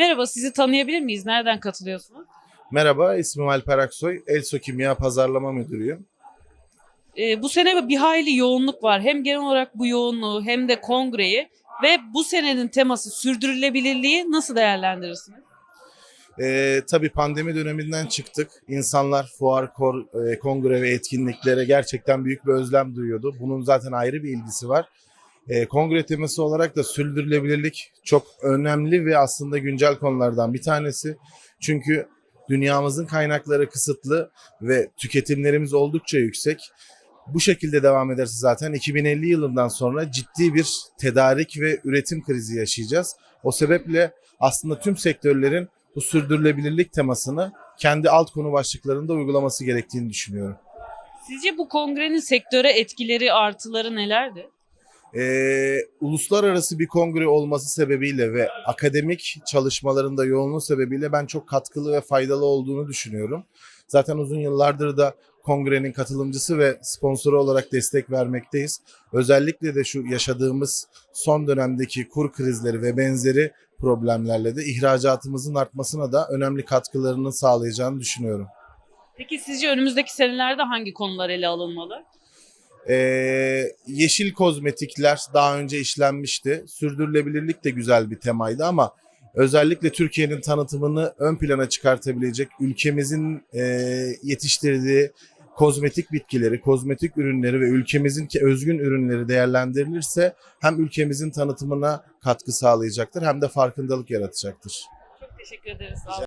Merhaba, sizi tanıyabilir miyiz? Nereden katılıyorsunuz? Merhaba, ismim Alper Aksoy. Elso Kimya Pazarlama Müdürüyüm. Ee, bu sene bir hayli yoğunluk var. Hem genel olarak bu yoğunluğu hem de kongreyi ve bu senenin teması sürdürülebilirliği nasıl değerlendirirsiniz? Ee, tabii pandemi döneminden çıktık. İnsanlar fuar, kor, e, kongre ve etkinliklere gerçekten büyük bir özlem duyuyordu. Bunun zaten ayrı bir ilgisi var. Ee, kongre teması olarak da sürdürülebilirlik çok önemli ve aslında güncel konulardan bir tanesi. Çünkü dünyamızın kaynakları kısıtlı ve tüketimlerimiz oldukça yüksek. Bu şekilde devam ederse zaten 2050 yılından sonra ciddi bir tedarik ve üretim krizi yaşayacağız. O sebeple aslında tüm sektörlerin bu sürdürülebilirlik temasını kendi alt konu başlıklarında uygulaması gerektiğini düşünüyorum. Sizce bu kongrenin sektöre etkileri, artıları nelerdi? Ee, uluslararası bir kongre olması sebebiyle ve akademik çalışmalarında yoğunluğu sebebiyle ben çok katkılı ve faydalı olduğunu düşünüyorum. Zaten uzun yıllardır da kongrenin katılımcısı ve sponsoru olarak destek vermekteyiz. Özellikle de şu yaşadığımız son dönemdeki kur krizleri ve benzeri problemlerle de ihracatımızın artmasına da önemli katkılarını sağlayacağını düşünüyorum. Peki sizce önümüzdeki senelerde hangi konular ele alınmalı? Ee, yeşil kozmetikler daha önce işlenmişti. Sürdürülebilirlik de güzel bir temaydı ama özellikle Türkiye'nin tanıtımını ön plana çıkartabilecek ülkemizin e, yetiştirdiği kozmetik bitkileri, kozmetik ürünleri ve ülkemizin özgün ürünleri değerlendirilirse hem ülkemizin tanıtımına katkı sağlayacaktır hem de farkındalık yaratacaktır. Çok teşekkür ederiz.